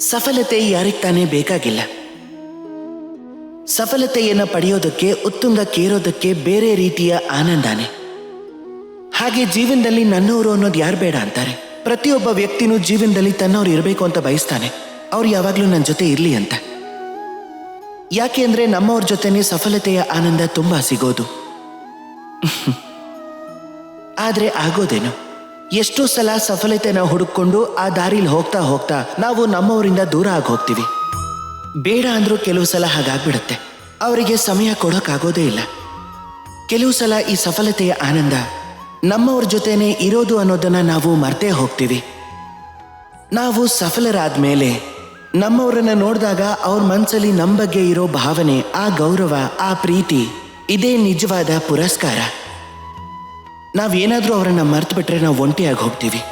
ಸಫಲತೆ ಯಾರಿಗೆ ತಾನೇ ಬೇಕಾಗಿಲ್ಲ. ಸಫಲತೆಯನ್ನು ಪಡೆಯೋದಕ್ಕೆ ಉತ್ತುಂಗಕ್ಕೇರೋದಕ್ಕೆ ಬೇರೆ ರೀತಿಯ ಆನಂದಾನೆ. ಹಾಗೆ ಜೀವನದಲ್ಲಿ ನನ್ನವರು ಅನ್ನೋದು ಯಾರು ಬೇಡ ಅಂತಾರೆ. ಪ್ರತಿಯೊಬ್ಬ ವ್ಯಕ್ತಿನೂ ಜೀವನದಲ್ಲಿ ತನ್ನವ್ರು ಇರಬೇಕು ಅಂತ ಬಯಸ್ತಾನೆ. ಅವ್ರು ಯಾವಾಗಲೂ ನನ್ನ ಜೊತೆ ಇರಲಿ ಅಂತ. ಯಾಕೆ ಅಂದ್ರೆ ನಮ್ಮವ್ರ ಜೊತೆನೆ ಸಫಲತೆಯ ಆನಂದ ತುಂಬಾ ಸಿಗೋದು. ಆದ್ರೆ ಆಗೋದೇನು? ಎಷ್ಟೋ ಸಲ ಸಫಲತೆನ ಹುಡುಕೊಂಡು ಆ ದಾರಿಲಿ ಹೋಗ್ತಾ ಹೋಗ್ತಾ ನಾವು ನಮ್ಮವರಿಂದ ದೂರ ಆಗಿ ಹೋಗ್ತೀವಿ. ಬೇಡ ಅಂದ್ರೂ ಕೆಲವು ಸಲ ಹಾಗಾಗ್ಬಿಡುತ್ತೆ. ಅವರಿಗೆ ಸಮಯ ಕೊಡೋಕ್ಕಾಗೋದೇ ಇಲ್ಲ. ಕೆಲವು ಸಲ ಈ ಸಫಲತೆಯ ಆನಂದ ನಮ್ಮವ್ರ ಜೊತೆನೆ ಇರೋದು ಅನ್ನೋದನ್ನ ನಾವು ಮರ್ತೇ ಹೋಗ್ತೀವಿ. ನಾವು ಸಫಲರಾದ ಮೇಲೆ ನಮ್ಮವರನ್ನ ನೋಡಿದಾಗ ಅವ್ರ ಮನಸ್ಸಲ್ಲಿ ನಮ್ಮ ಬಗ್ಗೆ ಇರೋ ಭಾವನೆ, ಆ ಗೌರವ, ಆ ಪ್ರೀತಿ, ಇದೇ ನಿಜವಾದ ಪುರಸ್ಕಾರ. ನಾವೇನಾದ್ರೂ ಅವರನ್ನು ಮರೆತು ಬಿಟ್ರೆ ನಾವು ಒಂಟಿಯಾಗಿ ಹೋಗ್ತೀವಿ.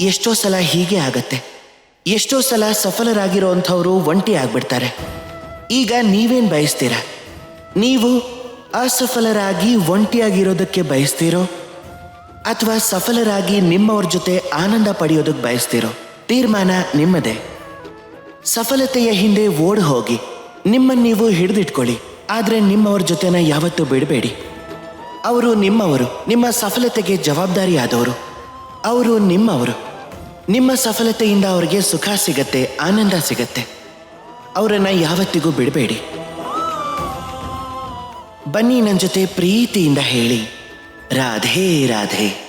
ಎಷ್ಟೋ ಸಲ ಹೀಗೆ ಆಗತ್ತೆ. ಎಷ್ಟೋ ಸಲ ಸಫಲರಾಗಿರುವಂಥವರು ಒಂಟಿ ಆಗ್ಬಿಡ್ತಾರೆ. ಈಗ ನೀವೇನು ಬಯಸ್ತೀರಾ? ನೀವು ಅಸಫಲರಾಗಿ ಒಂಟಿಯಾಗಿರೋದಕ್ಕೆ ಬಯಸ್ತೀರೋ? ಅಥವಾ ಸಫಲರಾಗಿ ನಿಮ್ಮವ್ರ ಜೊತೆ ಆನಂದ ಪಡೆಯೋದಕ್ಕೆ ಬಯಸ್ತೀರೋ? ತೀರ್ಮಾನ ನಿಮ್ಮದೇ. ಸಫಲತೆಯ ಹಿಂದೆ ಓಡ್ ಹೋಗಿ. ನಿಮ್ಮನ್ನು ನೀವು ಹಿಡಿದಿಟ್ಕೊಳ್ಳಿ. ಆದರೆ ನಿಮ್ಮವ್ರ ಜೊತೆನ ಯಾವತ್ತೂ ಬಿಡಬೇಡಿ. ಅವರು ನಿಮ್ಮವರು, ನಿಮ್ಮ ಸಫಲತೆಗೆ ಜವಾಬ್ದಾರಿಯಾದವರು. ಅವರು ನಿಮ್ಮವರು. ನಿಮ್ಮ ಸಫಲತೆಯಿಂದ ಅವರಿಗೆ ಸುಖ ಸಿಗತ್ತೆ, ಆನಂದ ಸಿಗತ್ತೆ. ಅವರನ್ನ ಯಾವತ್ತಿಗೂ ಬಿಡಬೇಡಿ. ಬನ್ನಿ ನನ್ನ ಜೊತೆ ಪ್ರೀತಿಯಿಂದ ಹೇಳಿ. ರಾಧೇ ರಾಧೇ.